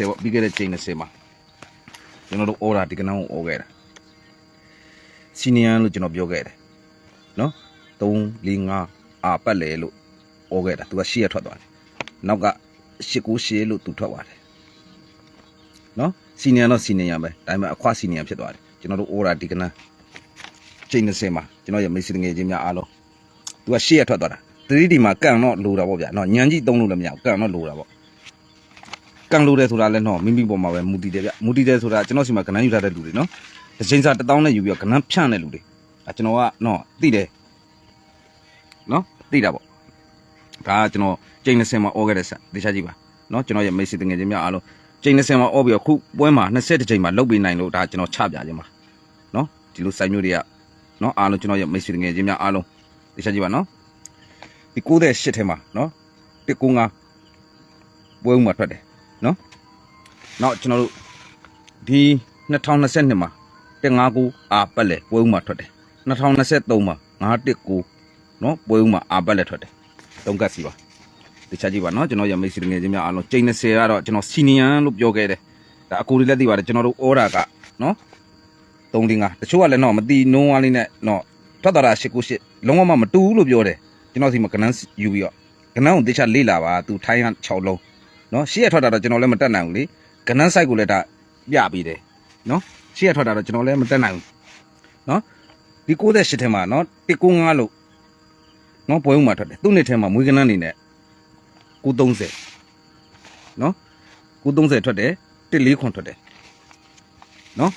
20ပေါ့ပြီးခဲ့တဲ့ချိန်20မှာကျွန်တော်တို့အော်တာဒီကနန်းကိုအော်ခဲ့တာစီနီယံလို့ကျွန်တော်ပြောခဲ့တယ်နော်3 4 5အာပတ်လေလို့အော်ခဲ့တာသူကရှေ့ရထွက်သွားတယ်နောက်က8 9 8လို့သူထွက်သွားတယ်နော်စီနီယံတော့စီနီယံပဲဒါပေမဲ့အခွစီနီယံဖြစ်သွားတယ်ကျွန်တော်တို့အော်တာဒီကနန်းချိန်20မှာကျွန်တော်ရဲ့မိတ်ဆွေငယ်ချင်းများအားလုံးသူကရှေ့ရထွက်သွားတာ 3D မှာကန်တော့လိုတာပေါ့ဗျာနော်ညံကြီးသုံးလို့လည်းမရဘူးကန်တော့လိုတာပေါ့ ကန်လို့တယ်ဆိုတာလည်းနော်မိမိပေါ်မှာပဲမူတည်တယ်ဗျမူတည်တယ်ဆိုတာကျွန်တော်စီမှာကဏ္ဍယူထားတဲ့လူတွေနော်တစ်ချိန်စာတစ်တောင်းနဲ့ယူပြီးတော့ကဏ္ဍဖြန့်တဲ့လူတွေအဲကျွန်တော်ကနော်သိတယ်နော်သိတာပေါ့ဒါကကျွန်တော်ချိန်20မှာအော်ခဲ့တဲ့ဆက်တခြားကြည့်ပါနော်ကျွန်တော်ရဲ့မိတ်ဆွေတငယ်ချင်းများအားလုံးချိန်20မှာအော်ပြီးတော့ခုပွဲမှာ20ချိန်မှာလုတ်ပြီးနိုင်လို့ဒါကျွန်တော်ချပြခြင်းပါနော်ဒီလိုစိုက်မျိုးတွေကနော်အားလုံးကျွန်တော်ရဲ့မိတ်ဆွေတငယ်ချင်းများအားလုံးတခြားကြည့်ပါနော်ဒီ98ထဲမှာနော်195ပွဲဥမှာထွက်တယ် နော်နောက်ကျွန်တော်တို့ဒီ2022မှာ159အာပတ်လဲပွဲဥမှာထွက်တယ်2023မှာ919နော်ပွဲဥမှာအာပတ်လဲထွက်တယ်တုံးကတ်စီပါတခြားကြည့်ပါနော်ကျွန်တော်ရမိတ်စီငယ်ချင်းများအားလုံးချိန်20ကတော့ကျွန်တော်စီနီယန်လို့ပြောခဲ့တယ်ဒါအကူလေးလက်သိပါတယ်ကျွန်တော်တို့အော်ဒါကနော်35တချို့ကလည်းတော့မတီနုံးဝါးလေးနဲ့တော့ထွက်တာတာ898လုံးဝမတူဘူးလို့ပြောတယ်ကျွန်တော်စီမှာကနန်းယူပြီးတော့ကနန်းကိုတခြားလေးလာပါသူထိုင်းက6လုံး နော်ရှေ့ရထွက်တာတော့ကျွန်တော်လည်းမတက်နိုင်ဘူးလေကနန်း site ကိုလည်းဒါပြပေးတယ်နော်ရှေ့ရထွက်တာတော့ကျွန်တော်လည်းမတက်နိုင်ဘူးနော်ဒီ68ထဲမှာနော်195လို့နော်ပွဲဥမှာထွက်တယ်သူ့နှစ်ထဲမှာမွေးကနန်းနေနဲ့930နော်930ထွက်တယ်140ထွက်တယ်နော်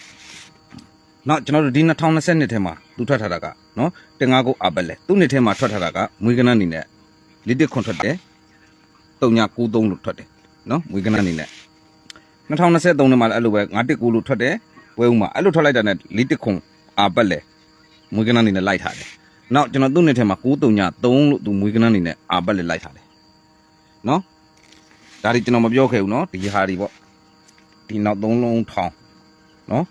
နောက်ကျွန်တော်တို့ဒီ2022ထဲမှာသူထွက်ထားတာကနော်တင်ငါကိုအပလက်သူ့နှစ်ထဲမှာထွက်ထားတာကမွေးကနန်းနေနဲ့410ထွက်တယ်3993လို့ထွက်တယ် နော်မွေးကနန်းနေနဲ့2023နှစ်မှာလည်းအဲ့လိုပဲ919လို့ထွက်တယ်ပွဲဦးမှာအဲ့လိုထွက်လိုက်တာနဲ့၄တစ်ခွန်အာပတ်လေမွေးကနန်းနေနဲ့လိုက်ထားတယ်နောက်ကျွန်တော်သူ့နှစ်ထဲမှာ933လို့သူမွေးကနန်းနေနဲ့အာပတ်လေလိုက်ထားတယ်နော်ဒါဒီကျွန်တော်မပြောခဲ့ဘူးနော်ဒီဟာဒီပေါ့ဒီနောက်3လုံးထောင်နော်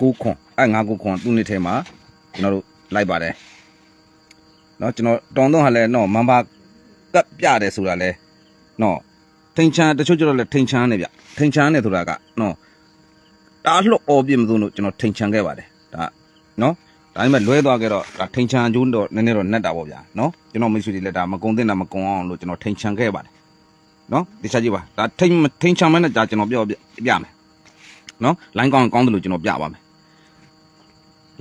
9ခွန်အဲ့9ခွန်သူ့နှစ်ထဲမှာကျွန်တော်တို့လိုက်ပါတယ်နော်ကျွန်တော်တောင်းတော့ဟာလဲနော်မန်ပါကပ်ပြတယ်ဆိုတာလဲနော် ထိန်ချမ်းတချို့ကျတော့လည်းထိန်ချမ်းနေဗျထိန်ချမ်းနေဆိုတာကနော်တားလှော့အော်ပြင်းမလို့ကျွန်တော်ထိန်ချမ်းခဲ့ပါတယ်ဒါနော်ဒါပေမဲ့လွဲသွားခဲ့တော့ဒါထိန်ချမ်းကျိုးတော့နည်းနည်းတော့နှက်တာပေါ့ဗျာနော်ကျွန်တော်မိတ်ဆွေတွေလည်းဒါမကုံတင်တာမကုံအောင်လို့ကျွန်တော်ထိန်ချမ်းခဲ့ပါတယ်နော်ဒီချက်ကြည့်ပါဒါထိန်ထိန်ချမ်းမဲနဲ့ဒါကျွန်တော်ပြောပြပြမယ်နော်လိုင်းကောင်းကောင်းတယ်လို့ကျွန်တော်ပြပါမယ်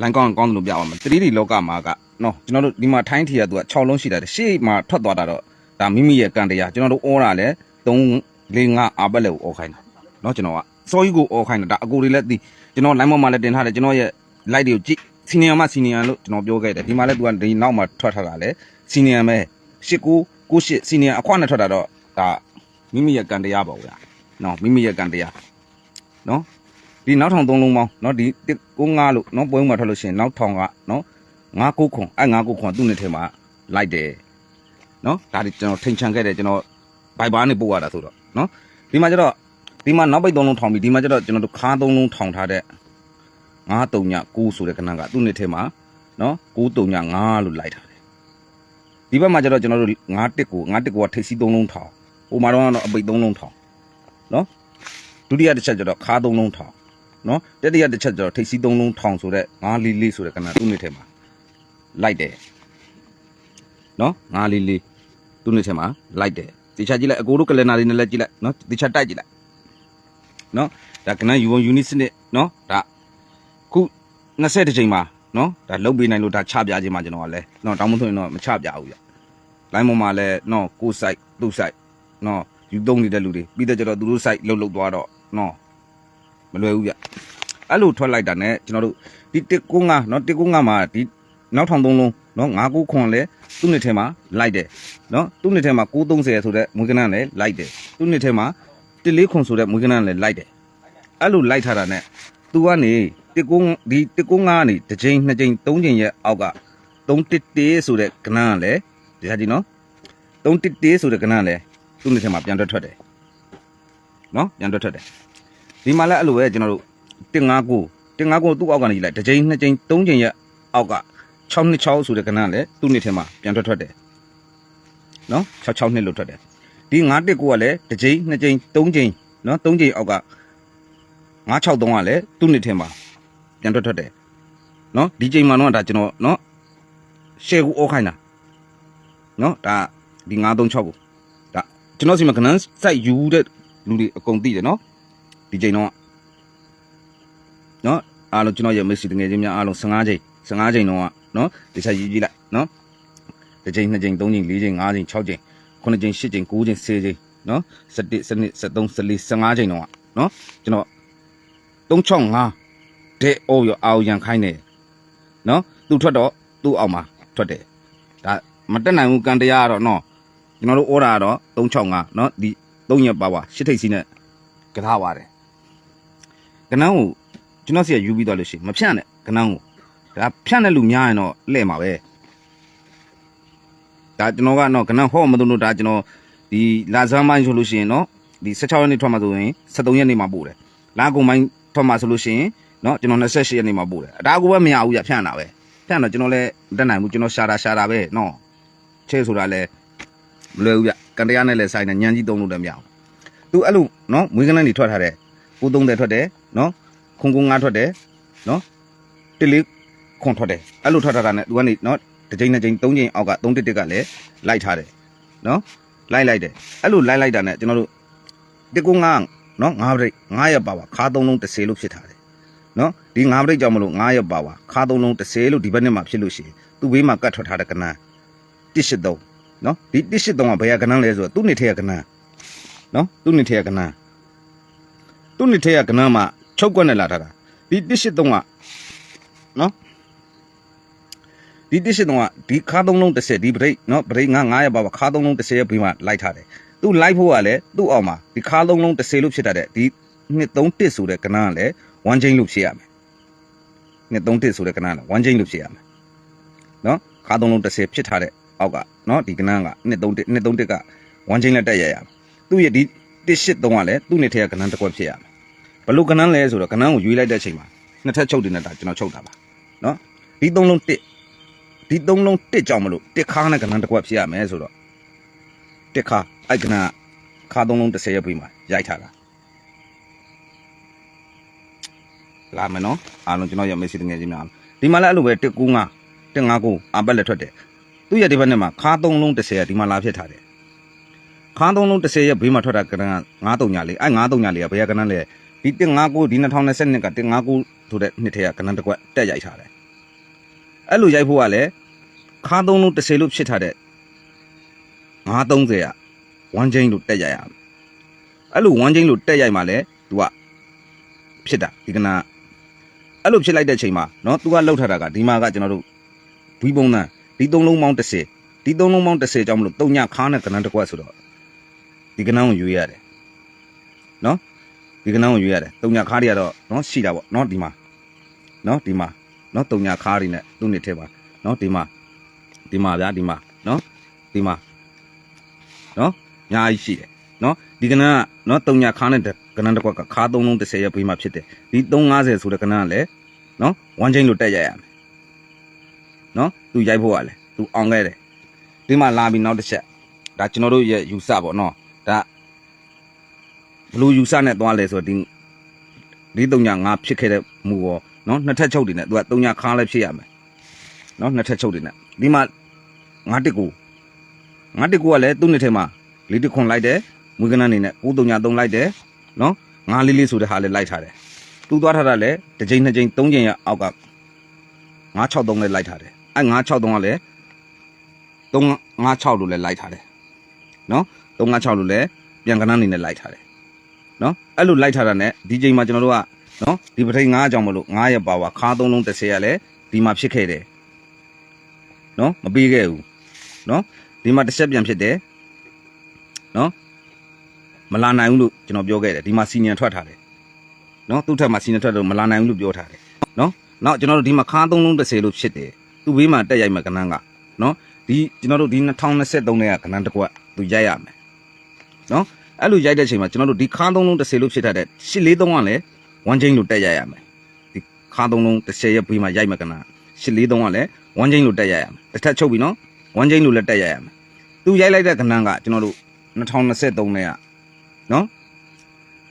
လိုင်းကောင်းကောင်းတယ်လို့ပြပါမယ် 3D လောကမှာကနော်ကျွန်တော်တို့ဒီမှာထိုင်းထီကသူက6လုံးရှိတယ်ရှေ့မှာထွက်သွားတာတော့ဒါမိမိရဲ့ကံတရားကျွန်တော်တို့ဩတာလဲ 3 4 5အာပတ်လက်ကိုអော်ခိုင်းတာเนาะကျွန်တော်ကစောကြီးကိုអော်ခိုင်းတာဒါအကိုတွေလည်းသိကျွန်တော် line ပေါ်မှာလည်းတင်ထားတယ်ကျွန်တော်ရဲ့ light တွေကိုကြည့်စီနီယံမစီနီယံလို့ကျွန်တော်ပြောခဲ့တယ်ဒီမှာလည်းသူကဒီနောက်မှာထွက်ထားတာလဲစီနီယံပဲ89 98စီနီယံအခွနဲ့ထွက်တာတော့ဒါမိမိရဲ့ကံတရားပါဗျာเนาะမိမိရဲ့ကံတရားเนาะဒီနောက်ထောင်၃လုံးပေါင်းเนาะဒီ95လို့เนาะပွဲမှာထွက်လို့ရှိရင်နောက်ထောင်ကเนาะ9ခွန်အဲ့9ခွန်သူ့နှစ်ထဲမှာလိုက်တယ်เนาะဒါဒီကျွန်တော်ထိန်ချန်ခဲ့တယ်ကျွန်တော် ဘိုက်ဘာနဲ့ပို့ရတာဆိုတော့နော်ဒီမှာကျတော့ဒီမှာနောက်ပိတ်သုံးလုံးထောင်ပြီးဒီမှာကျတော့ကျွန်တော်တို့ခါသုံးလုံးထောင်ထားတဲ့9 3ည9ဆိုတဲ့ခဏကသူ့နှစ်ထဲမှာနော်9 3ည9လို့လိုက်ထားတယ်ဒီဘက်မှာကျတော့ကျွန်တော်တို့9တစ်ကို9တစ်ကိုကထိပ်စီးသုံးလုံးထောင်ဟိုမှာတော့အပိတ်သုံးလုံးထောင်နော်ဒုတိယတစ်ချက်ကျတော့ခါသုံးလုံးထောင်နော်တတိယတစ်ချက်ကျတော့ထိပ်စီးသုံးလုံးထောင်ဆိုတဲ့9လေးလေးဆိုတဲ့ခဏသူ့နှစ်ထဲမှာလိုက်တယ်နော်9လေးလေးသူ့နှစ်ထဲမှာလိုက်တယ် တေချာကြည့်လိုက်အကိုတို့ကလနာတွေနဲ့လည်းကြည့်လိုက်နော်တေချာတိုက်ကြည့်လိုက်နော်ဒါကနန်းယူဝန်ယူနစ်စနစ်နော်ဒါခု20ချိန်မှာနော်ဒါလုတ်ပေးနိုင်လို့ဒါချပြခြင်းမှာကျွန်တော်ကလည်းနော်တောင်းမသွင်းတော့မချပြဘူးဗျလိုင်းပေါ်မှာလည်းနော်ကိုစိုက်သူ့စိုက်နော်ယူသုံးနေတဲ့လူတွေပြီးတော့ကျတော့သူတို့စိုက်လှုပ်လှုပ်သွားတော့နော်မလွယ်ဘူးဗျအဲ့လိုထွက်လိုက်တာ ਨੇ ကျွန်တော်တို့ဒီ195နော်195မှာဒီ နောက်ထောင်သုံးလုံးနော်9ခွန်လဲသူ့နှစ်ထဲမှာလိုက်တယ်နော်သူ့နှစ်ထဲမှာ930ဆိုတဲ့မွေးကနန်းလည်းလိုက်တယ်သူ့နှစ်ထဲမှာ14ခွန်ဆိုတဲ့မွေးကနန်းလည်းလိုက်တယ်အဲ့လိုလိုက်ထားတာ ਨੇ तू ကနေ19ဒီ19ကနေတစ်ချိန်နှစ်ချိန်သုံးချိန်ရဲ့အောက်က311ဆိုတဲ့ကနန်းကလည်းဒီဟာကြည့်နော်311ဆိုတဲ့ကနန်းလည်းသူ့နှစ်ထဲမှာပြန်ထွက်ထွက်တယ်နော်ပြန်ထွက်ထွက်တယ်ဒီမှာလည်းအဲ့လိုပဲကျွန်တော်တို့159 159သူ့အောက်ကနေကြည့်လိုက်တစ်ချိန်နှစ်ချိန်သုံးချိန်ရဲ့အောက်က 626ဆိုတဲ့ကနန်းလည်းသူ့နှစ်ထဲမှာပြန်ထွက်ထွက်တယ်နော်66နှစ်လို့ထွက်တယ်ဒီ9တစ်ကိုကလည်းတစ်ကြိမ်နှစ်ကြိမ်သုံးကြိမ်နော်၃ချိန်အောက်က963ကလည်းသူ့နှစ်ထဲမှာပြန်ထွက်ထွက်တယ်နော်ဒီချိန်မှာတော့ဒါကျွန်တော်နော်ရှယ်ကိုအော်ခိုင်းတာနော်ဒါဒီ936ကိုဒါကျွန်တော်စီမှာကနန်းစိုက်ယူတဲ့လူတွေအကုန်သိတယ်နော်ဒီချိန်တော့နော်အားလုံးကျွန်တော်ရဲ့မက်ဆီတငယ်ချင်းများအားလုံး15ချိန်15ချိန်တော့ နော်ဒီချက်ရေးကြည့်လိုက်နော်တစ်ချိန်နှစ်ချိန်သုံးချိန်လေးချိန်ငါးချိန်6ချိန်9ချိန်10ချိန်9ချိန်10ချိန်နော်17 12 13 14 15ချိန်တော့နော်ကျွန်တော်365တဲ့အိုးရအောင်ရန်ခိုင်းနေနော်သူထွက်တော့သူ့အောင်မှာထွက်တယ်ဒါမတက်နိုင်ဘူးကန်တရားကတော့နော်ကျွန်တော်တို့ဩတာကတော့365နော်ဒီ3ရက်ပါပါရှစ်ထိပ်စီးနဲ့ကထားပါတယ်ကနန်းကိုကျွန်တော်စီကယူပြီးတော့လို့ရှိရင်မဖြန့်နဲ့ကနန်းကို ဒါဖြန့်တဲ့လူများရင်တော့လှဲ့မှာပဲဒါကျွန်တော်ကတော့ကနန်းဟောမလို့ဒါကျွန်တော်ဒီလာဇန်မိုင်းဆိုလို့ရှိရင်နော်ဒီ16ရက်နေ့ထွက်မှာဆိုရင်73ရက်နေ့မှာပို့တယ်လာကုန်မိုင်းထွက်မှာဆိုလို့ရှိရင်နော်ကျွန်တော်28ရက်နေ့မှာပို့တယ်အဒါကိုပဲမရဘူးရဖြန့်တာပဲဖြန့်တော့ကျွန်တော်လည်းမတက်နိုင်ဘူးကျွန်တော်ရှာတာရှာတာပဲနော်ချဲဆိုတာလည်းမလွယ်ဘူးဗျကန်တရားနဲ့လည်းဆိုင်တယ်ညံကြီးသုံးလို့လည်းမရဘူးသူအဲ့လိုနော်မွေးကနန်းတွေထွက်ထားတယ်ကိုသုံးတယ်ထွက်တယ်နော်ခုံကုန်းငါထွက်တယ်နော်တလေး ခွန်ထွက်တယ်အဲ့လိုထွက်ထားတာနဲ့သူကနေနော်တစ်ချိန်နှစ်ချိန်သုံးချိန်အောက်ကသုံးတစ်တစ်ကလည်းလိုက်ထားတယ်နော်လိုက်လိုက်တယ်အဲ့လိုလိုက်လိုက်တာနဲ့ကျွန်တော်တို့တစ်ကုန်းငါနော်ငါးပြိတ်ငါးရက်ပါပါခါသုံးလုံး30လို့ဖြစ်ထားတယ်နော်ဒီငါးပြိတ်ကြောင့်မလို့ငါးရက်ပါပါခါသုံးလုံး30လို့ဒီဘက်နဲ့မှဖြစ်လို့ရှိရင်သူ့ဘေးမှာကတ်ထွက်ထားတဲ့ကနန်း183နော်ဒီ183ကဘယ်ကကနန်းလဲဆိုတော့သူ့နေထဲကကနန်းနော်သူ့နေထဲကကနန်းသူ့နေထဲကကနန်းမှာချုပ်ကွက်နဲ့လာထားတာဒီ183ကနော် ဒီ183ကဒီခါသုံးလုံး30ဒီဗရိတ်နော်ဗရိတ်ငါ900ပါပါခါသုံးလုံး30ရဲ့ဘေးမှာလိုက်ထားတယ်သူ့လိုက်ဖို့ကလည်းသူ့အောင်မှာဒီခါသုံးလုံး30လို့ဖြစ်တတ်တဲ့ဒီနှစ်31ဆိုတဲ့ကနန်းကလည်း1 chain လို့ဖြစ်ရမယ်နှစ်31ဆိုတဲ့ကနန်းက1 chain လို့ဖြစ်ရမယ်နော်ခါသုံးလုံး30ဖြစ်ထားတဲ့အောက်ကနော်ဒီကနန်းကနှစ်31နှစ်31က1 chain နဲ့တက်ရရမယ်သူ့ရဲ့ဒီ183ကလည်းသူ့နှစ်ထဲကကနန်းတစ်ခွက်ဖြစ်ရမယ်ဘလို့ကနန်းလဲဆိုတော့ကနန်းကိုရွေးလိုက်တဲ့အချိန်မှာနှစ်ထပ်ချုပ်တင်နေတာကျွန်တော်ချုပ်တာပါနော်ဒီသုံးလုံး1 ဒီသုံးလုံး1ကြောင်မလို့တစ်ခါနဲ့ကနန်းတစ်ခွက်ဖြစ်ရမယ်ဆိုတော့တစ်ခါအဲ့ကနန်းကခါသုံးလုံး30ရဲ့ပြေးမှာရိုက်ထားတာလာမယ်နော်အားလုံးကျွန်တော်ရမေးစီတငယ်ချင်းများဒီမှာလည်းအဲ့လိုပဲ195 159အပတ်လက်ထွက်တယ်သူ့ရဲ့ဒီဘက်နဲ့မှာခါသုံးလုံး30ရဲ့ဒီမှာလာဖြစ်ထားတယ်ခါသုံးလုံး30ရဲ့ဘေးမှာထွက်တာကနန်းက939လေးအဲ့939လေးကဘယ်ကကနန်းလဲဒီ159ဒီ2022က159ဆိုတဲ့နှစ်ထဲကကနန်းတစ်ကွက်တက်ရိုက်ထားတယ် အဲ့လိုရိုက်ဖို့ကလည်းခါသုံးလုံး30လို့ဖြစ်ထားတဲ့930က1 chain လို့တက်ရိုက်ရမယ်အဲ့လို1 chain လို့တက်ရိုက်မှလည်း तू ကဖြစ်တာဒီကနန်းအဲ့လိုဖြစ်လိုက်တဲ့ချိန်မှာเนาะ तू ကလှုပ်ထားတာကဒီမှာကကျွန်တော်တို့ဘွီးပုံးတန်းဒီသုံးလုံးပေါင်း30ဒီသုံးလုံးပေါင်း30ကြောင့်မလို့တုံညခါနဲ့ကနန်းတစ်ကွက်ဆိုတော့ဒီကနန်းကိုယူရတယ်เนาะဒီကနန်းကိုယူရတယ်တုံညခါတွေကတော့เนาะရှိတာပေါ့เนาะဒီမှာเนาะဒီမှာ နော်တုံညာခါးတွေနဲ့သူ့နေထဲမှာနော်ဒီမှာဒီမှာဗျာဒီမှာနော်ဒီမှာနော်ညာကြီးရှိတယ်နော်ဒီကဏ္ဍကနော်တုံညာခါးနဲ့ကဏ္ဍတစ်ခွက်ကခါး၃လုံး30ရက်ပြီးမှဖြစ်တယ်ဒီ350ဆိုတဲ့ကဏ္ဍကလည်းနော်ဝမ်းချင်းလိုတက်ရရမယ်နော်သူရိုက်ဖို့ကလည်းသူအောင်ခဲ့တယ်ဒီမှာလာပြီးနောက်တစ်ချက်ဒါကျွန်တော်တို့ရဲ့ယူဆပေါ့နော်ဒါဘလူးယူဆနဲ့သွားလဲဆိုတော့ဒီဒီတုံညာငါဖြစ်ခဲ့တဲ့မူရော နော်နှစ်ထပ်ချုပ်တွေနဲ့သူကတုံညာခါလည်းဖြစ်ရမယ်နော်နှစ်ထပ်ချုပ်တွေနဲ့ဒီမှာငါတစ်ကူငါတစ်ကူကလည်းသူ့နှစ်ထဲမှာလေးတစ်ခွန်လိုက်တယ်မွေးကနန်းနေနဲ့ကိုတုံညာသုံးလိုက်တယ်နော်ငါလေးလေးဆိုတဲ့ဟာလည်းလိုက်ထားတယ်သူသွားထားတာလည်းတစ်ချိန်နှစ်ချိန်သုံးချိန်ရအောက်က963လည်းလိုက်ထားတယ်အဲ963ကလည်း356လို့လည်းလိုက်ထားတယ်နော်356လို့လည်းပြန်ကနန်းနေနဲ့လိုက်ထားတယ်နော်အဲ့လိုလိုက်ထားတာ ਨੇ ဒီချိန်မှာကျွန်တော်တို့က နော်ဒီပထိန်9ကြောင်မလို့9ရက်ပါဝါခါ3လုံး30ရလဲဒီမှာဖြစ်ခဲ့တယ်နော်မပြီးခဲ့ဘူးနော်ဒီမှာတစ်ချက်ပြန်ဖြစ်တယ်နော်မလာနိုင်ဘူးလို့ကျွန်တော်ပြောခဲ့တယ်ဒီမှာစီနီယံထွက်ထားတယ်နော်သူ့ထက်မှာစီနီယံထွက်တော့မလာနိုင်ဘူးလို့ပြောထားတယ်နော်နောက်ကျွန်တော်တို့ဒီမှာခါ3လုံး30လို့ဖြစ်တယ်သူ့ဘေးမှာတက်ရိုက်မှာကနန်းကနော်ဒီကျွန်တော်တို့ဒီ2023နဲ့ကကနန်းတစ်ကွက်သူရိုက်ရမယ်နော်အဲ့လိုရိုက်တဲ့ချိန်မှာကျွန်တော်တို့ဒီခါသုံးလုံး30လို့ဖြစ်တတ်တဲ့843ကလည်း 1 chain လို့တက်ရရမယ်ဒီခါသုံးလုံး30ရဲ့ဘေးမှာရိုက်မှာကနန်း843ကလည်း1 chain လို့တက်ရရမယ်တစ်ထပ်ချုပ်ပြီနော်1 chain လို့လည်းတက်ရရမယ်သူရိုက်လိုက်တဲ့ကနန်းကကျွန်တော်တို့2023နဲ့ကနော်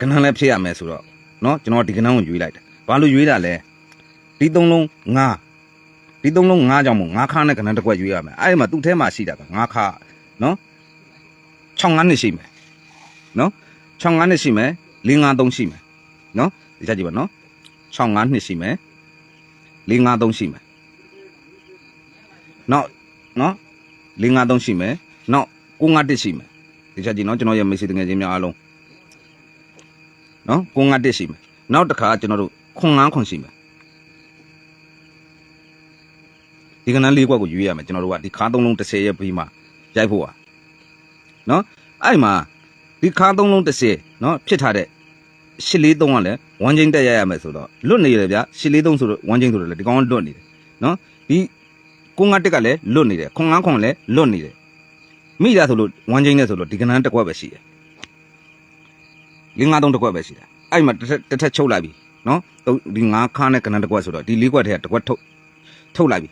ကဏ္ဍလည်းဖြစ်ရမယ်ဆိုတော့နော်ကျွန်တော်ဒီကဏ္ဍကိုရွေးလိုက်တယ်ဘာလို့ရွေးတာလဲဒီသုံးလုံးငါဒီသုံးလုံးငါကြောင့်မို့ငါခါနဲ့ကဏ္ဍတစ်ခွက်ရွေးရမယ်အဲ့ဒီမှာသူ့ထဲမှာရှိတာကငါခါနော်6ငါနှစ်ရှိမယ်နော်6ငါနှစ်ရှိမယ်4 5 3ရှိမယ်နော် ဒီချက်ကြည့်ပါနော်6 5နှစ်ရှိမယ်4 5 3ရှိမယ်နောက်နော်4 5 3ရှိမယ်နောက်9 5 1ရှိမယ်ဒီချက်ကြည့်နော်ကျွန်တော်ရဲ့မေ့ဆီတငယ်ချင်းများအားလုံးနော်ကိုငါတက်ရှိမယ်နောက်တစ်ခါကျွန်တော်တို့ခွန်ငန်းခွန်ရှိမယ်ဒီကနန်းလေးကွက်ကိုရွေးရမယ်ကျွန်တော်တို့ကဒီခါသုံးလုံး30ရဲ့ပြီးမှရိုက်ဖို့อ่ะနော်အဲ့မှာဒီခါသုံးလုံး30နော်ဖြစ်ထားတဲ့ ရှစ်လေးသုံးကလည်းဝမ်းချင်းတက်ရရမယ်ဆိုတော့လွတ်နေတယ်ဗျရှစ်လေးသုံးဆိုတော့ဝမ်းချင်းဆိုတော့လေဒီကောင်ကလွတ်နေတယ်နော်ဒီကိုငါတက်ကလည်းလွတ်နေတယ်ခွန်ငန်းခွန်လည်းလွတ်နေတယ်မိသားဆိုလို့ဝမ်းချင်းနဲ့ဆိုလို့ဒီကနန်းတစ်ကွက်ပဲရှိတယ်လင်းငါးသုံးတစ်ခွက်ပဲရှိတယ်အဲ့မှာတစ်ထက်တစ်ထက်ချုပ်လိုက်ပြီနော်သုံးဒီငါးခါနဲ့ကနန်းတစ်ခွက်ဆိုတော့ဒီလေးခွက်ထဲကတစ်ခွက်ထုတ်ထုတ်လိုက်ပြီ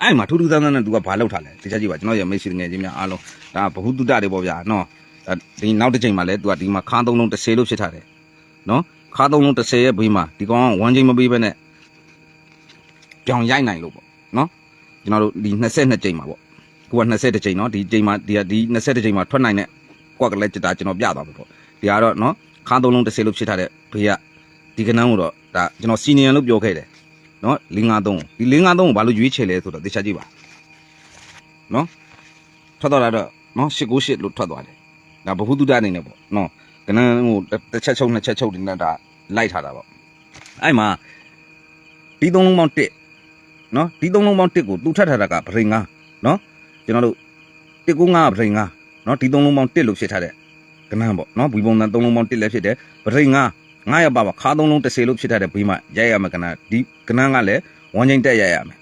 အဲ့မှာထူးထူးဆန်းဆန်းနဲ့သူကဘာလုပ်ထားလဲဒီချက်ကြည့်ပါကျွန်တော်ရဲ့မိတ်ဆွေငယ်ချင်းများအားလုံးဒါဘ ഹു တုတတွေပေါ့ဗျာနော်ဒါဒီနောက်တစ်ချိန်မှာလဲသူကဒီမှာခါသုံးလုံး30လို့ဖြစ်ထားတယ် နော်ခါသုံးလုံး30ရဲ့ဘေးမှာဒီကောင်ကဝမ်းချိန်မပေးဘဲနဲ့ပြောင်ရိုက်နိုင်လို့ပေါ့နော်ကျွန်တော်တို့ဒီ22ချိန်မှာပေါ့ကိုက20ချိန်နော်ဒီချိန်မှာဒီကဒီ20ချိန်မှာထွက်နိုင်တဲ့ကွက်ကလေးจิตာကျွန်တော်ပြသွားမှာပေါ့ ဒီကတော့နော်ခါသုံးလုံးတစ်စေလို့ဖြစ်ထားတဲ့ဘေးကဒီကနန်းကိုတော့ဒါကျွန်တော်စီနီယံလို့ပြောခဲ့တယ်နော်553ဒီ553ကိုဘာလို့ရွေးချယ်လဲဆိုတော့သိချကြည့်ပါနော်ထွက်သွားတာတော့နော်898လို့ထွက်သွားတယ်ဒါဘ ഹു တုဒအနေနဲ့ပေါ့နော် ကနန်းကိုတစ်ချက်ချုပ်နှစ်ချက်ချုပ်ဒီနဲ့ဒါလိုက်ထားတာပေါ့အဲ့မှာဒီသုံးလုံးပေါင်း1နော်ဒီသုံးလုံးပေါင်း1ကိုသူထပ်ထားတာကဗရိန်9နော်ကျွန်တော်တို့195ဗရိန်9နော်ဒီသုံးလုံးပေါင်း1လို့ဖြစ်ထားတဲ့ကနန်းပေါ့နော်ဘီပုံတန်သုံးလုံးပေါင်းတစ်လည်းဖြစ်တယ်ပရိတ်ငါငါရပါပါခါသုံးလုံးတစ်စေလို့ဖြစ်တတ်တဲ့ဘီမှရိုက်ရမယ်ကနန်းဒီကနန်းကလည်းဝမ်းချင်းတက်ရိုက်ရမယ်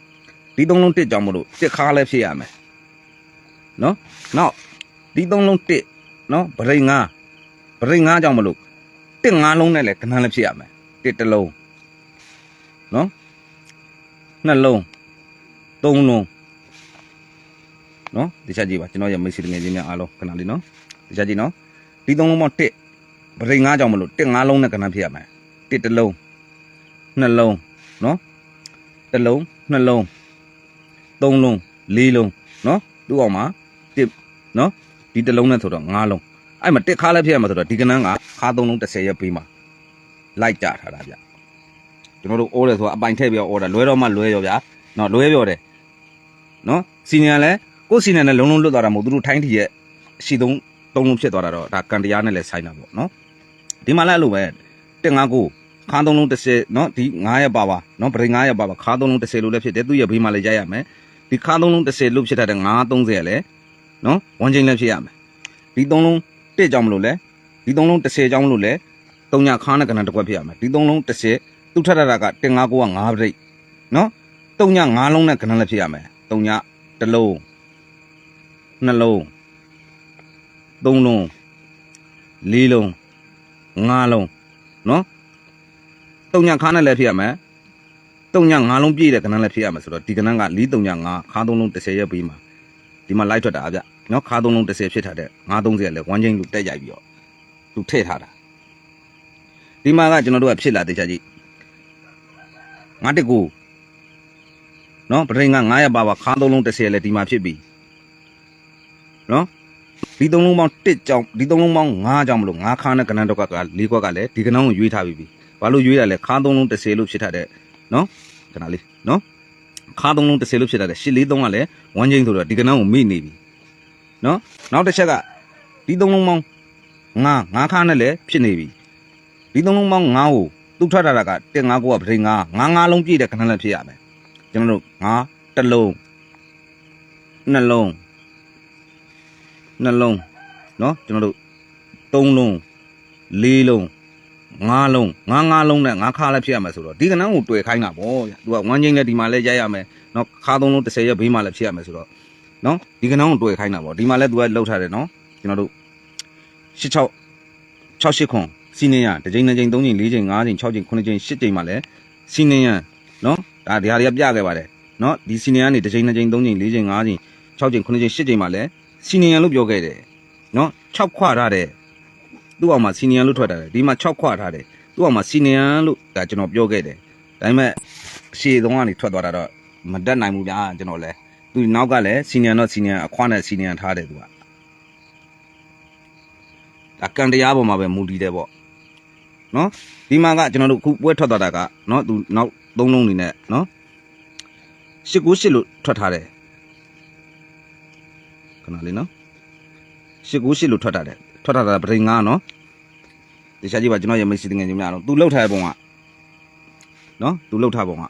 ဒီသုံးလုံးတစ်ကြောင့်မလို့တစ်ခါလည်းဖြစ်ရမယ်နော်နောက်ဒီသုံးလုံးတစ်နော်ပရိတ်ငါ ပရိတ်ငါကြောင့်မလို့တစ်ငါလုံးနဲ့လည်းကနန်းလည်းဖြစ်ရမယ်တစ်တစ်လုံးနော်နှစ်လုံးသုံးလုံးနော်ဒီချက်ကြည့်ပါကျွန်တော်ရဲ့မိတ်ဆွေငယ်ချင်းများအားလုံးခဏလေးနော်ဒီချက်ကြည့်နော်ဒီသုံးလုံးပေါင်း1ပရိငါးကြောင့်မလို့1ငါးလုံးနဲ့ကဏ္ဍဖြစ်ရမယ်1တစ်လုံးနှစ်လုံးနော်တစ်လုံးနှစ်လုံးသုံးလုံးလေးလုံးနော်သူ့အောင်မှာ1နော်ဒီတစ်လုံးနဲ့ဆိုတော့5လုံး အဲ့မှာ1ခါလည်းဖြစ်ရမှာဆိုတော့ဒီကဏ္ဍကခါသုံးလုံး30ရက်ပေးမှာလိုက်ကြထားတာဗျကျွန်တော်တို့အော်တယ်ဆိုတာအပိုင်ထည့်ပြီးအော်တာလွဲတော့မှလွဲရောဗျာနော်လွဲပြောတယ်နော်စီနီယံလည်းကိုယ်စီနီယံနဲ့လုံးလုံးလွတ်သွားတာမဟုတ်သူတို့ထိုင်းထီရဲ့အရှိသုံးသုံးလုံးဖြစ်သွားတာတော့ဒါကန်တရားနဲ့လည်းဆိုင်တာပေါ့နော်ဒီမှာလည်းအဲ့လိုပဲတင်ငါကိုခါသုံးလုံး30နော်ဒီ9ရက်ပါပါနော်ဗရိ9ရက်ပါပါခါသုံးလုံး30လို့လည်းဖြစ်တယ်သူ့ရဲ့ဘေးမှာလည်းရိုက်ရမယ်ဒီခါသုံးလုံး30လို့ဖြစ်တတ်တဲ့9 30ရလဲနော်ဝမ်းချင်းလည်းဖြစ်ရမယ်ဒီသုံးလုံး တစ်ကြောင့်မလို့လဲဒီသုံးလုံး30ကြောင့်မလို့လဲသုံးညခါနဲ့ကဏ္ဍတစ်ခွက်ဖြစ်ရမယ်ဒီသုံးလုံး30သူ့ထက်တာကတင်ငါကိုက9ပြိတ်နော်သုံးည9လုံးနဲ့ကဏ္ဍလည်းဖြစ်ရမယ်သုံးညတစ်လုံးနှလုံးသုံးလုံးလေးလုံးငါးလုံးနော်တုံညာခါနဲ့လည်းဖြစ်ရမယ်တုံညာငါးလုံးပြည့်တဲ့ကဏ္ဍလည်းဖြစ်ရမယ်ဆိုတော့ဒီကဏ္ဍက၄တုံညာငါခါသုံးလုံး30ရက်ပြီးမှာဒီမှာလိုက်ထွက်တာဗျ နော်ခါသုံးလုံး30ဖြစ်ထားတဲ့ငါး30ရက်လည်းဝမ်းချင်းလူတက်ရိုက်ပြီးတော့သူထည့်ထားတာဒီမှာကကျွန်တော်တို့ကဖြစ်လာတဲ့ချက်ကြီးငါတက်ကိုနော်ပရိငါ9ရက်ပါပါခါသုံးလုံး30ရက်လည်းဒီမှာဖြစ်ပြီနော်ဒီသုံးလုံးပေါင်း1ကြောင်ဒီသုံးလုံးပေါင်း5ကြောင်မလို့5ခါနဲ့ကနန်းတော့ကက၄ခွက်ကလည်းဒီကနန်းကိုရွေးထားပြီးပြီဘာလို့ရွေးရလဲခါသုံးလုံး30လို့ဖြစ်ထားတဲ့နော်ခဏလေးနော်ခါသုံးလုံး30လို့ဖြစ်ထားတဲ့8 4 3ကလည်းဝမ်းချင်းဆိုတော့ဒီကနန်းကိုမိနေပြီ နော်နောက်တစ်ချက်ကဒီသုံးလုံးပေါင်းငါးငါးခါနဲ့လည်းဖြစ်နေပြီဒီသုံးလုံးပေါင်းငါးကိုသူ့ထွက်လာတာက1 5 9ကပထိန်9 9 9လုံးပြည့်တဲ့ခဏနဲ့ဖြစ်ရမယ်ကျွန်တော်တို့ငါးတစ်လုံးနှလုံးနှလုံးနော်ကျွန်တော်တို့သုံးလုံးလေးလုံးငါးလုံးငါးငါးလုံးနဲ့ငါးခါလည်းဖြစ်ရမယ်ဆိုတော့ဒီကဏ္ဍကိုတွေ့ခိုင်းတာပေါ့ဗျသူကဝမ်းချင်းနဲ့ဒီမှာလည်းရိုက်ရမယ်နော်ခါသုံးလုံး30ရက်ဘေးမှာလည်းဖြစ်ရမယ်ဆိုတော့ နော်ဒီကနောင်းကိုတွေ့ခိုင်းတာပေါ့ဒီမှာလည်း तू ကလှုပ်ထားတယ်နော်ကျွန်တော်တို့66 68ခွန်စီနင်းရတစ်ချိန်တစ်ချိန်သုံးချိန်လေးချိန်ငါးချိန်၆ချိန်၇ချိန်၈ချိန်မှာလည်းစီနင်းရနော်ဒါဒီဟာတွေကပြခဲ့ပါတယ်နော်ဒီစီနင်းကနေတစ်ချိန်တစ်ချိန်သုံးချိန်လေးချိန်ငါးချိန်၆ချိန်၇ချိန်၈ချိန်မှာလည်းစီနီယန်လို့ပြောခဲ့တယ်နော်6ခွထားတယ်သူ့အောင်မှာစီနီယန်လို့ထွက်တာတယ်ဒီမှာ6ခွထားတယ်သူ့အောင်မှာစီနီယန်လို့ဒါကျွန်တော်ပြောခဲ့တယ်ဒါပေမဲ့ရှေ့ဆုံးကနေထွက်သွားတာတော့မတက်နိုင်ဘူးဗျာကျွန်တော်လည်း သူနောက်ကလည်းစီနီယံတော့စီနီယံအခွားနဲ့စီနီယံထားတယ်သူကဒါကံတရားပေါ်မှာပဲမူတည်တယ်ပေါ့နော်ဒီမှာကကျွန်တော်တို့ခုပွဲထွက်သွားတာကနော်သူနောက်သုံးလုံးနေနဲ့နော်ရှစ်ကိုရှစ်လို့ထွက်ထားတယ်ခဏလေးနော်ရှစ်ကိုရှစ်လို့ထွက်တာတယ်ထွက်တာတာပရိငါနော်တခြားကြည့်ပါကျွန်တော်ရမိတ်စီတငယ်ချင်းများတော့သူလှုပ်ထားတဲ့ပုံကနော်သူလှုပ်ထားပုံက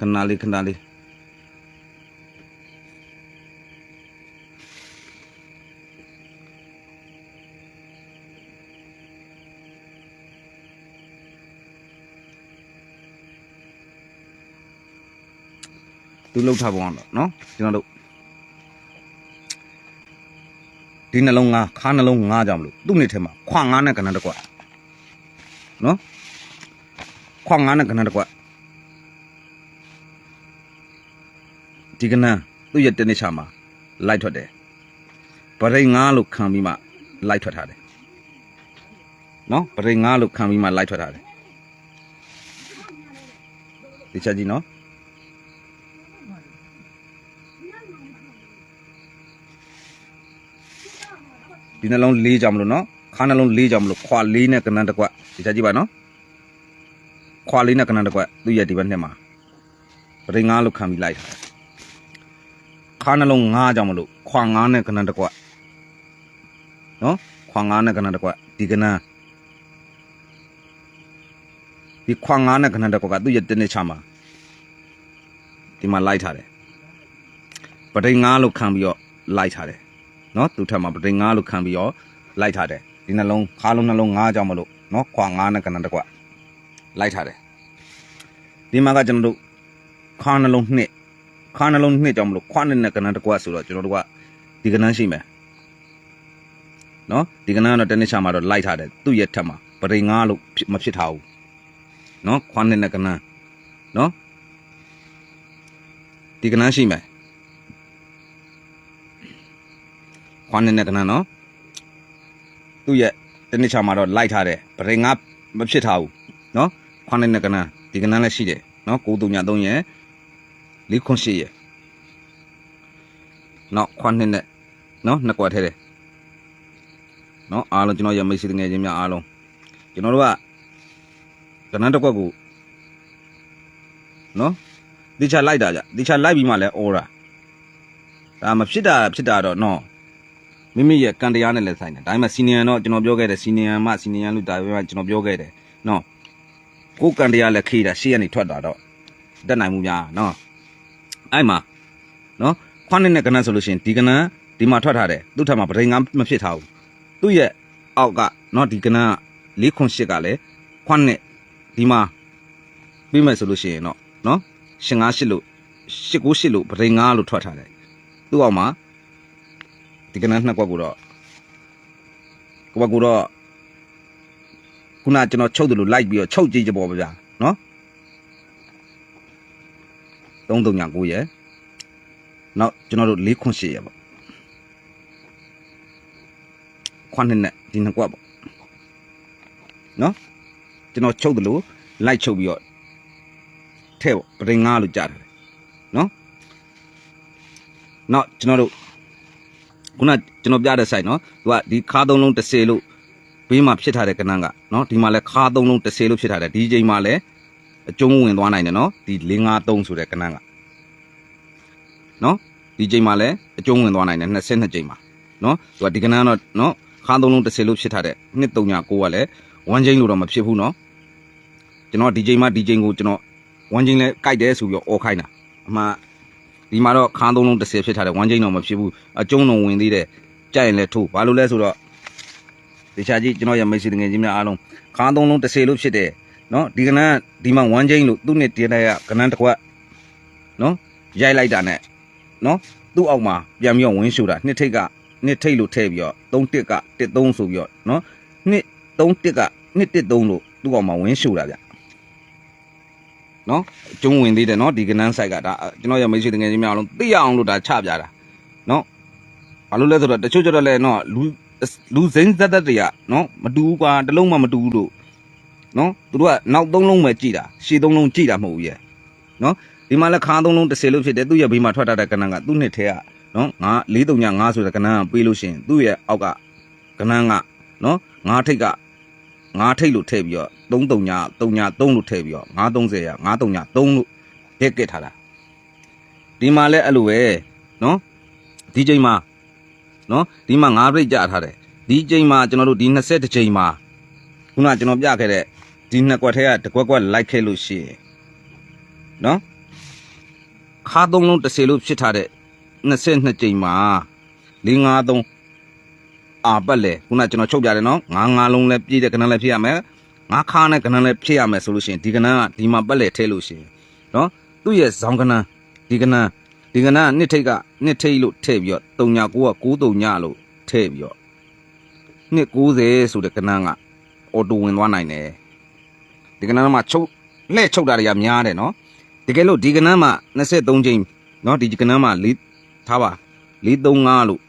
ခဏလေးခဏလေးသူလှုပ်ထားပုံကတော့နော်ကျွန်တော်တို့ဒီနှလုံးငါခါနှလုံးငါကြောင့်မလို့သူ့နေထဲမှာခွာငါနဲ့ကဏ္ဍတစ်ကွက်နော်ခွာငါနဲ့ကဏ္ဍတစ်ကွ ဒီကဏ္ဍသူ့ရဲ့တနေ့ချမှာလိုက်ထွက်တယ်ပရိငါလို့ခံပြီးမှလိုက်ထွက်ထားတယ်နော်ပရိငါလို့ခံပြီးမှလိုက်ထွက်ထားတယ်ဒီချက်ကြီးနော်ဒီနှလုံးလေးကြောင်မလို့နော်ခါနှလုံးလေးကြောင်မလို့ခွာလေးနဲ့ကဏ္ဍတစ်ကွက်ဒီချက်ကြည့်ပါနော်ခွာလေးနဲ့ကဏ္ဍတစ်ကွက်သူ့ရဲ့ဒီဘက်နှစ်မှာပရိငါလို့ခံပြီးလိုက်တာခါ နှလုံးငါးကြောင်မလို့ခွာငါးနဲ့ကဏ္ဍတစ်ကွက်နော်ခွာငါးနဲ့ကဏ္ဍတစ်ကွက်ဒီကဏ္ဍဒီခွာငါးနဲ့ကဏ္ဍတစ်ကွက်ကသူ့ရဲ့တင်းနေချမှာဒီမှာလိုက်ထားတယ်ပရိငါလို့ခံပြီးတော့လိုက်ထားတယ်နော်သူထက်မှာပတိန်9လို့ခံပြီးတော့လိုက်ထားတယ်ဒီနှလုံးခါလုံးနှလုံး9ကြောင့်မလို့နော်ခွာ9နဲ့ကဏ္ဍတစ်ကွက်လိုက်ထားတယ်ဒီမှာကကျွန်တော်တို့ခါနှလုံးနှစ် ခါနှလုံးနှစ်ကြောင့်မလို့ခွာနဲ့နဲ့ကဏ္ဍတစ်ကွက်ဆိုတော့ကျွန်တော်တို့ကဒီကဏ္ဍရှိမယ်နော်ဒီကဏ္ဍကတော့တနေ့ချမှာတော့လိုက်ထားတယ်သူ့ရဲ့ထက်မှာပတိန်9လို့မဖြစ်ထားဘူးနော်ခွာနဲ့နဲ့ကဏ္ဍနော်ဒီကဏ္ဍရှိမယ်ခွန်းနေတဲ့ကနန်းနော်သူ့ရဲ့တနစ်ချာမှာတော့လိုက်ထားတယ်ဗရင်ငါမဖြစ်ထားဘူးနော်ခွန်းနေတဲ့ကနန်းဒီကနန်းလည်းရှိတယ်နော်9 3 3ရဲ့ 4ခွန်8ရဲ့နော်ခွန်းနေတဲ့နော်နှစ်ကွက်ထဲတယ်နော်အားလုံးကျွန်တော်ရမိတ်ဆွေတငယ်ချင်းများအားလုံးကျွန်တော်တို့ကကနန်းတစ်ကွက်ကိုနော်ဒီချာလိုက်တာကြဒီချာလိုက်ပြီးမှလဲအော်တာဒါမဖြစ်တာဖြစ်တာတော့နော်မိမိရဲ့ကံတရားနဲ့လည်းဆိုင်တယ်ဒါပေမဲ့စီနီယံတော့ကျွန်တော်ပြောခဲ့တယ်စီနီယံမှစီနီယံလို့ဒါပေမဲ့ကျွန်တော်ပြောခဲ့တယ်နော်ကိုယ်ကံတရားလည်းခေးတာရှေ့ကနေထွက်တာတော့တက်နိုင်မှုများနော် အဲ့မှာနော်ခွန်းနဲ့ကနန်းဆိုလို့ရှိရင်ဒီကနန်းဒီမှာထွက်ထားတယ်သူ့ထက်မှာပရိငါမဖြစ်ထားဘူးသူ့ရဲ့အောက်ကနော်ဒီကနန်း၄ခွန်၈ကလည်းခွန်းနဲ့ဒီမှာပြီးမယ်ဆိုလို့ရှိရင်တော့နော်ရှင်၅၈လို့၈၉၈လို့ပရိငါလို့ထွက်ထားတယ်သူ့အောက်မှာဒီကနန်းနှစ်ကွက်ကိုတော့ကွက်ကိုတော့ခုနကျွန်တော်ချုပ်တယ်လို့လိုက်ပြီးတော့ချုပ်ကြည့်ကြပေါ့ဗျာနော် 339ရယ်နောက်ကျွန်တော်တို့4ခွန်8ရယ်ပေါ့ခွန်းနဲ့နဲ့ဒီနှစ်ကွက်ပေါ့နော်ကျွန်တော်ချုပ်တယ်လို့လိုက်ချုပ်ပြီးတော့ထဲပေါ့ပရင်ငါလို့ကြားတယ်နော်နောက်ကျွန်တော်တို့ခုနကျွန်တော်ပြတဲ့ site နော်သူကဒီခါသုံးလုံး30လို့ဘေးမှာဖြစ်ထားတဲ့ကဏ္ဍကနော်ဒီမှာလဲခါသုံးလုံး30လို့ဖြစ်ထားတယ်ဒီချိန်မှာလဲ အကျုံးဝင်သွားနိုင်တယ်နော်ဒီ553ဆိုတဲ့ကဏ္ဍကနော်ဒီချိန်မှာလဲအကျုံးဝင်သွားနိုင်တယ်22ချိန်မှာနော်သူကဒီကဏ္ဍကတော့နော်ခါသုံးလုံး30လို့ဖြစ်ထားတဲ့239ကလဲ1ချိန်လို့တော့မဖြစ်ဘူးနော်ကျွန်တော်ဒီချိန်မှာဒီချိန်ကိုကျွန်တော်1ချိန်လဲကြိုက်တယ်ဆိုပြီးတော့អော်ခိုင်းတာအမှန်ဒီမှာတော့ခန်းသုံးလုံး30ဖြစ်ထားတယ်ဝမ်းကျိန်းတော့မဖြစ်ဘူးအကျုံးတော့ဝင်သေးတယ်ကြိုက်ရင်လည်းထိုးဘာလို့လဲဆိုတော့ဒီချာကြီးကျွန်တော်ရမိတ်ဆွေတငယ်ချင်းများအားလုံးခန်းသုံးလုံး30လို့ဖြစ်တယ် နော်ဒီကနန်းဒီမှာဝမ်းကျိန်းလို့သူ့နဲ့တင်းတဲ့ကကနန်းတစ်ခွက်နော်ရိုက်လိုက်တာနဲ့နော်သူ့အောက်မှာပြန်ပြီးတော့ဝင်းရှူတာနှစ်ထိတ်ကနှစ်ထိတ်လို့ထည့်ပြီးတော့3တစ်က1 3ဆိုပြီးတော့နော်နှစ်3တစ်ကနှစ်1 3လို့သူ့အောက်မှာဝင်းရှူတာဗျနော်ကျုံးဝင်သေးတယ်နော်ဒီကနန်းဆိုင်ကဒါကျွန်တော်ရမိတ်ဆွေတကယ်ချင်းများအောင်လို့သိရအောင်လို့ဒါချပြတာနော်ဘာလို့လဲဆိုတော့တချို့ကျတော့လဲနော်လူလူစိမ့်သက်သက်တွေကနော်မတူဘူးကွာတစ်လုံးမှမတူဘူးလို့ နော်သူတို့ကနောက်သုံးလုံးပဲကြည်တာရှေ့သုံးလုံးကြည်တာမဟုတ်ဘူးရဲ့နော်ဒီမှာလဲခါသုံးလုံးတစ်စေလို့ဖြစ်တယ်သူ့ရဲ့ဘေးမှာထွက်တာတဲ့ကဏ္ဍကသူ့နှစ်ထဲကနော်ငါ၄တုံည၅ဆိုတဲ့ကဏ္ဍကပေးလို့ရှိရင်သူ့ရဲ့အောက်ကကဏ္ဍကနော်ငါထိတ်ကငါထိတ်လို့ထည့်ပြီးတော့၃တုံည၃ည၃လို့ထည့်ပြီးတော့ငါ30ရငါတုံည3လို့ဟက်ကစ်ထားတာဒီမှာလဲအဲ့လိုပဲနော်ဒီချိန်မှာနော်ဒီမှာ9ပြိတ်ကြထားတယ်ဒီချိန်မှာကျွန်တော်တို့ဒီ20ချိန်မှာခုနကကျွန်တော်ပြခဲ့တဲ့ ဒီနှစ်ကွက်ထဲကတစ်ကွက်ကွက်လိုက်ခဲ့လို့ရှိရင်နော်ခါသုံးလုံးတစ်စေလို့ဖြစ်ထားတဲ့22ချိန်မှာ4 5 3အာပတ်လေခုနကကျွန်တော်ချုပ်ပြတယ်နော်9 5လုံးလည်းပြည့်တဲ့ကဏ္ဍလည်းဖြစ်ရမယ်ငါးခါနဲ့ကဏ္ဍလည်းဖြစ်ရမယ်ဆိုလို့ရှိရင်ဒီကဏ္ဍကဒီမှာပတ်လေထဲလို့ရှိရင်နော်သူ့ရဲ့ဇောင်းကဏ္ဍဒီကဏ္ဍဒီကဏ္ဍကနှစ်ထိတ်ကနှစ်ထိတ်လို့ထည့်ပြီးတော့တုံညာကိုက9တုံညာလို့ထည့်ပြီးတော့နှစ်90ဆိုတဲ့ကဏ္ဍကအော်တိုဝင်သွားနိုင်တယ် ဒီကဏ္ဍမှာချုပ်လှဲ့ချုပ်တာတွေကများတယ်နော်တကယ်လို့ဒီကဏ္ဍမှာ23ချိန်နော်ဒီကဏ္ဍမှာ၄ထားပါ435လို့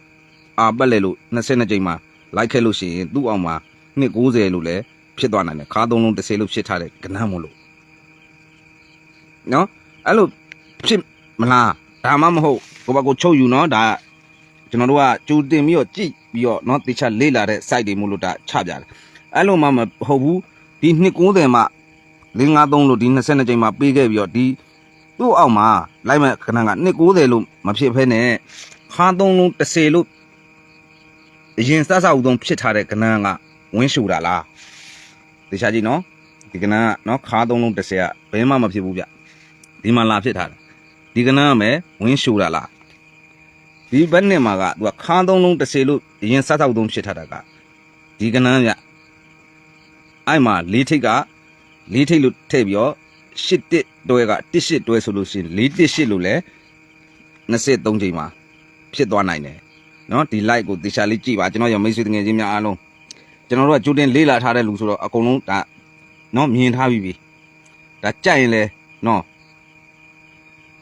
အာပတ်လေလို့22ချိန်မှာလိုက်ခဲ့လို့ရှိရင်သူ့အောင်မှာနှစ်90လို့လည်းဖြစ်သွားနိုင်တယ်ခါသုံးလုံးတစ်စေလို့ဖြစ်ထားတဲ့ကဏ္ဍမို့လို့နော်အဲ့လိုဖြစ်မလားဒါမှမဟုတ်ကိုယ့်ဘက်ကိုချုပ်ယူနော်ဒါကျွန်တော်တို့ကကြိုတင်ပြီးတော့ကြည့်ပြီးတော့နော်တေချာလေးလာတဲ့ site တွေမို့လို့ဒါချပြတယ်အဲ့လိုမှမဟုတ်ဘူးဒီနှစ်90မှ 553လို့ဒီ22ချိန်မှာပေးခဲ့ပြီးတော့ဒီသူ့အောက်မှာလိုက်မဲ့ခဏကနှစ်90လို့မဖြစ်ဖဲနဲ့ခါသုံးလုံး30လို့အရင်စစအုံဆုံးဖြစ်ထားတဲ့ကဏ္ဍကဝင်းရှူတာလားတေချာကြည့်နော်ဒီကဏ္ဍကနော်ခါသုံးလုံး30ကဘယ်မှမဖြစ်ဘူးဗျဒီမှာလာဖြစ်ထားတယ်ဒီကနန်းကမယ်ဝင်းရှူတာလားဒီဘက်နဲ့မှာကသူကခါသုံးလုံးတစ်စေလို့အရင်စားတော့သုံးဖြစ်ထားတာကဒီကနန်းကအဲ့မှာလေးထိတ်က လေးထိပ်လို့ထည့်ပြီးတော့ရှစ်တစ်တွဲကတစ်ရှစ်တွဲဆိုလို့ရှိရင်လေးတစ်ရှစ်လို့လည်း23ချိန်မှာဖြစ်သွားနိုင်တယ်နော်ဒီ like ကိုတေချာလေးကြည့်ပါကျွန်တော်ရမိတ်ဆွေတငယ်ချင်းများအားလုံးကျွန်တော်တို့ကကြိုတင်လေ့လာထားတဲ့လူဆိုတော့အကုန်လုံးဒါနော်မြင်ထားပြီးပြီဒါကြိုက်ရင်လဲနော်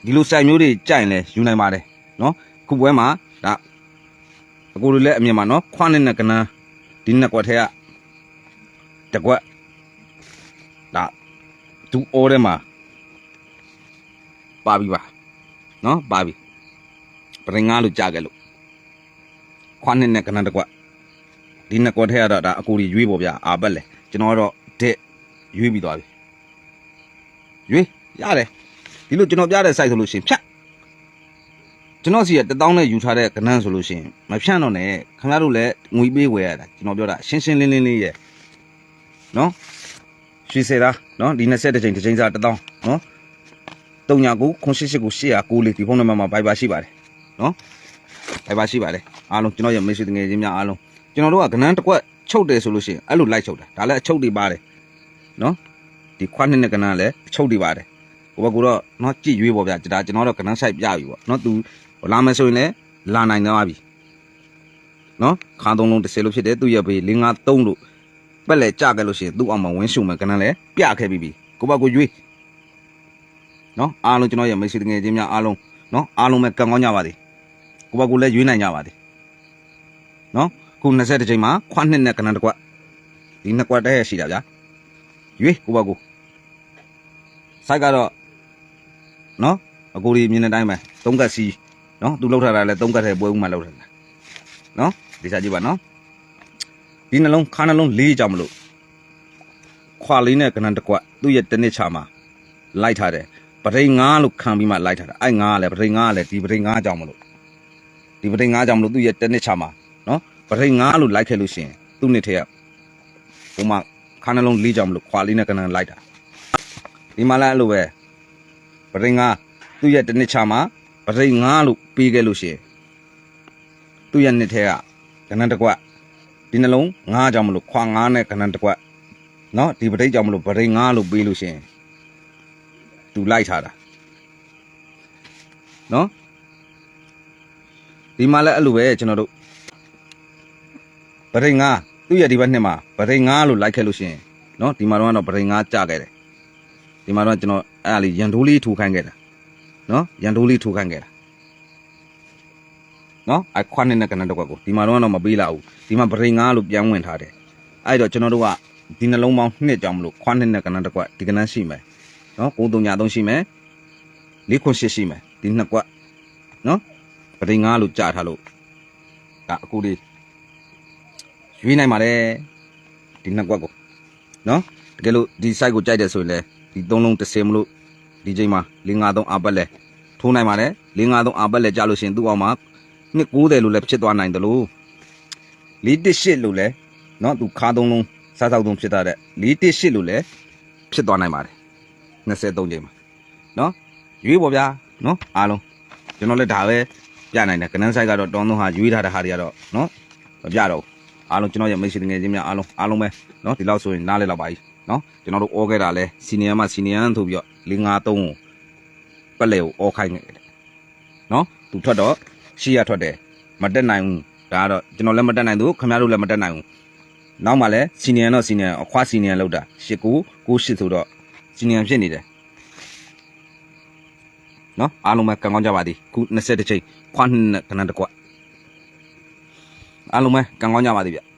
ဒီလိုစိုက်မျိုးတွေကြိုက်ရင်လဲယူနိုင်ပါတယ်နော်ခုပွဲမှာဒါအကိုတို့လည်းအမြင်ပါနော်ခွန်းနဲ့ကနန်းဒီနှစ်ကွက်ထဲကတကွက် ဒူအော်ထဲမှာပါပြီပါနော်ပါပြီပရင်ငါလို့ကြားခဲ့လို့ခွားနဲ့နဲ့ကနန်းတစ်ကွက်ဒီနှစ်ကွက်ထဲကတော့ဒါအကိုကြီးရွေးပေါ်ဗျာအာပတ်လေကျွန်တော်ကတော့တဲ့ရွေးပြီးသွားပြီရွေးရတယ်ဒီလိုကျွန်တော်ပြတဲ့ site ဆိုလို့ရှိရင်ဖြတ်ကျွန်တော်စီက1000နဲ့ယူထားတဲ့ကဏ္ဍဆိုလို့ရှိရင်မဖြန့်တော့နဲ့ခင်ဗျားတို့လည်းငွေပေးဝယ်ရတာကျွန်တော်ပြောတာရှင်းရှင်းလင်းလင်းလေးရဲ့နော် ရွှေဆယ်သားနော်ဒီ20တစ်ချိန်တစ်ချိန်စား1000နော်39 988 989ဒီဖုန်းနံပါတ်မှာ Viber ရှိပါတယ်နော် Viber ရှိပါတယ်အားလုံးကျွန်တော်ရဲ့မိတ်ဆွေငယ်ချင်းများအားလုံးကျွန်တော်တို့ကကနန်းတစ်ကွက်ချုပ်တယ်ဆိုလို့ရှိရင်အဲ့လိုလိုက်ချုပ်တာဒါလည်းအချုပ်တွေပါတယ်နော်ဒီခွနှစ်နဲ့ကနန်းလည်းအချုပ်တွေပါတယ်ဟိုဘက်ကတော့နော်ကြည့်ရွေးပေါ့ဗျာဒါကျွန်တော်တို့ကနန်းဆိုင်ပြပြီပေါ့နော်သူလာမယ်ဆိုရင်လည်းလာနိုင်သွားပြီနော်ခါသုံးလုံးတစ်စဲလို့ဖြစ်တယ်သူ့ရဲ့ဘေး553လို့ ပတ်လဲကြခဲ့လို့ရှိရင်သူ့အောင်မှာဝင်းရှုံမယ်ကနန်းလဲပြခဲ့ပြီးပြီကိုပါကိုရွေးနော်အားလုံးကျွန်တော်ရဲ့မိတ်ဆွေတငယ်ချင်းများအားလုံးနော်အားလုံးပဲကံကောင်းကြပါစေကိုပါကိုလည်းရွေးနိုင်ကြပါစေနော်ခု20တချိန်မှာခွနှစ်နဲ့ကနန်းတစ်ကွက်ဒီနှစ်ကွက်တည်းရှိတာဗျာရွေးကိုပါကိုစိုက်ကတော့နော်အကိုကြီးမြင်တဲ့အတိုင်းပဲသုံးကတ်စီနော်သူလောက်ထားတာလဲသုံးကတ်ထဲပွဲဦးမှာလောက်ထားတာနော်ဒီစားကြည့်ပါနော် ဒီနှလုံးခါနှလုံးလေးကြောင်မလို့ခွာလေးနဲ့ကနန်တစ်ကွက်သူ့ရဲ့တနစ်ချာမှာလိုက်ထားတယ်ပထိန်ငါလို့ခံပြီးမှလိုက်ထားတာအဲ့ငါကလည်းပထိန်ငါကလည်းဒီပထိန်ငါကြောင်မလို့ဒီပထိန်ငါကြောင်မလို့သူ့ရဲ့တနစ်ချာမှာနော်ပထိန်ငါလို့လိုက်ခဲ့လို့ရှိရင်သူ့နှစ်ထဲကဟိုမှာခါနှလုံးလေးကြောင်မလို့ခွာလေးနဲ့ကနန်လိုက်တာဒီမှာလည်းအဲ့လိုပဲပရိငါသူ့ရဲ့တစ်နှစ်ချမှာပရိငါလို့ပြီးခဲ့လို့ရှိရင်သူ့ရဲ့နှစ်ထဲကကဏ္ဍတစ်ကွက် ဒီနှလုံးငါးကြောင့်မလို့ခွာငါးနဲ့ခဏတစ်ခွက်နော်ဒီပဋိတ်ကြောင့်မလို့ပဋိတ်ငါးလို့ပေးလို့ရှင်သူလိုက်ထားတာနော်ဒီမှာလည်းအဲ့လိုပဲကျွန်တော်တို့ပဋိတ်ငါးသူ့ရဲ့ဒီဘက်နှစ်မှာပဋိတ်ငါးလို့လိုက်ခဲ့လို့ရှင်နော်ဒီမှာတော့တော့ပဋိတ်ငါးကြခဲ့တယ်ဒီမှာတော့ကျွန်တော်အဲ့အလေးရန်တိုးလေးထိုးခိုင်းခဲ့တာနော်ရန်တိုးလေးထိုးခိုင်းခဲ့တာ နော်အဲခွာနှစ်နဲ့ကနန်းတစ်ကွက်ကိုဒီမှာတော့တော့မပေးလာဘူးဒီမှာဗရိန်ငါလို့ပြန်ဝင်ထားတယ်အဲ့တော့ကျွန်တော်တို့ကဒီနှလုံးပေါင်းနှစ်ကြောင်မလို့ခွာနှစ်နဲ့ကနန်းတစ်ကွက်ဒီကနန်းရှိမယ်နော်93ရှိမယ်4ခွန်8ရှိမယ်ဒီနှစ်ကွက်နော်ဗရိန်ငါလို့ကြားထားလို့ဒါအခုလေးရွေးနိုင်ပါတယ်ဒီနှစ်ကွက်ကိုနော်တကယ်လို့ဒီ site ကိုကြိုက်တယ်ဆိုရင်လည်းဒီသုံးလုံးတစ်စင်မလို့ဒီချိန်မှာ553အပတ်လဲထိုးနိုင်ပါတယ်553အပတ်လဲကြားလို့ရှိရင်သူ့အောင်မှာ နှစ်90လို့လည်းဖြစ်သွားနိုင်တယ်လို့418လို့လည်းเนาะသူခါသုံးလုံးစားဆောက်သုံးဖြစ်တာတဲ့418လို့လည်းဖြစ်သွားနိုင်ပါတယ်23ချိန်မှာเนาะရွေးပေါ်ဗျာเนาะအားလုံးကျွန်တော်လည်းဒါပဲပြနိုင်တယ်ကနန်းဆိုင်ကတော့တောင်းသုံးဟာရွေးထားတဲ့ဟာတွေကတော့เนาะမပြတော့ဘူးအားလုံးကျွန်တော်ရဲ့မိတ်ဆွေငယ်ချင်းများအားလုံးအားလုံးပဲเนาะဒီလောက်ဆိုရင်နားလဲလောက်ပါပြီเนาะကျွန်တော်တို့အောခဲ့တာလဲစီနီယံမှာစီနီယံဆိုပြီးတော့553ကိုပက်လေကိုအောခိုင်းနေတယ်เนาะသူထွက်တော့ ရှေ့ရထွက်တယ်မတက်နိုင်ဘူးဒါကတော့ကျွန်တော်လည်းမတက်နိုင်သူခင်ဗျားတို့လည်းမတက်နိုင်ဘူးနောက်မှလည်းစီနီယံတော့စီနီယံအခွားစီနီယံလောက်တာ၈၉၉၈ဆိုတော့စီနီယံဖြစ်နေတယ်နော်အားလုံးပဲကံကောင်းကြပါသည်ခု20တစ်ချိန်ခွားနှစ်ခဏတကွအားလုံးပဲကံကောင်းကြပါသည်ဗျ